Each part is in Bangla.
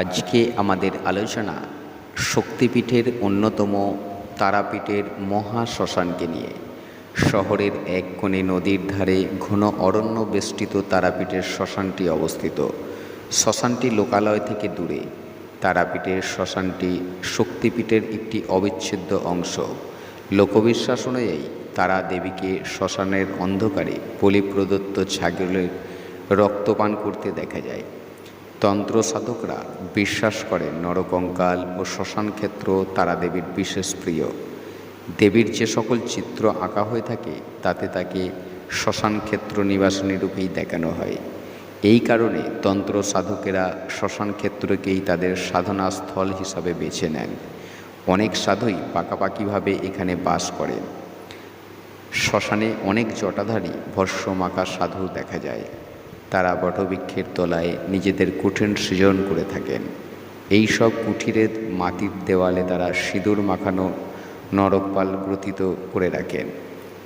আজকে আমাদের আলোচনা শক্তিপীঠের অন্যতম তারাপীঠের মহা শ্মশানকে নিয়ে। শহরের এক কোণে নদীর ধারে ঘন অরণ্য বেষ্টিত তারাপীঠের শ্মশানটি অবস্থিত। শ্মশানটি লোকালয় থেকে দূরে। তারাপীঠের শ্মশানটি শক্তিপীঠের একটি অবিচ্ছেদ্য অংশ। লোকবিশ্বাস অনুযায়ী তারা দেবীকে শ্মশানের অন্ধকারে বলি প্রদত্ত ছাগলের রক্তপান করতে দেখা যায়। তন্ত্র সাধকরা বিশ্বাস করেন নরকঙ্কাল ও শ্মশান ক্ষেত্র তারা দেবীর বিশেষ প্রিয়। দেবীর যে সকল চিত্র আঁকা হয়ে থাকে, তাতে তাকে শ্মশান ক্ষেত্র নিবাসনী রূপেই দেখানো হয়। এই কারণে তন্ত্র সাধকেরা শ্মশান ক্ষেত্রকেই তাদের সাধনা স্থল হিসাবে বেছে নেন। অনেক সাধুই পাকাপাকিভাবে এখানে বাস করেন। শ্মশানে অনেক জটাধারী ভস্যমাকা সাধু দেখা যায়। তারা বটবৃক্ষের তলায় নিজেদের কুঠিন সৃজন করে থাকেন। এই সব কুঠিরের মাটির দেওয়ালে তারা সিঁদুর মাখানো নরকপাল গ্রথিত করে রাখেন।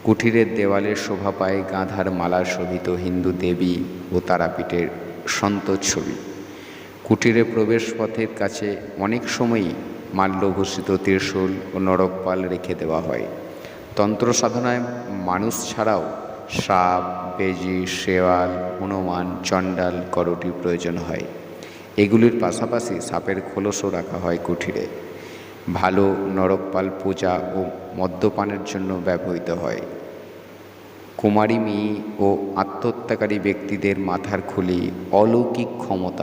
কুঠিরের দেওয়ালে শোভা পায় গাঁধার মালা শোভিত হিন্দু দেবী ও তারাপীঠের সন্ত ছবি। কুটিরে প্রবেশ পথের কাছে অনেক সময়ই মাল্যভূষিত ত্রিশূল ও নরকপাল রেখে দেওয়া হয়। তন্ত্র সাধনায় মানুষ ছাড়াও সাপ, বেজি, শেওয়াল, হনুমান, চণ্ডাল, করটি প্রয়োজন হয়। এগুলির পাশাপাশি সাপের খোলসও রাখা হয় কুঠিরে। ভালো নরকপাল পূজা ও মদ্যপানের জন্য ব্যবহৃত হয়। কুমারী মেয়ে ও আত্মহত্যাকারী ব্যক্তিদের মাথার খুলি অলৌকিক ক্ষমতা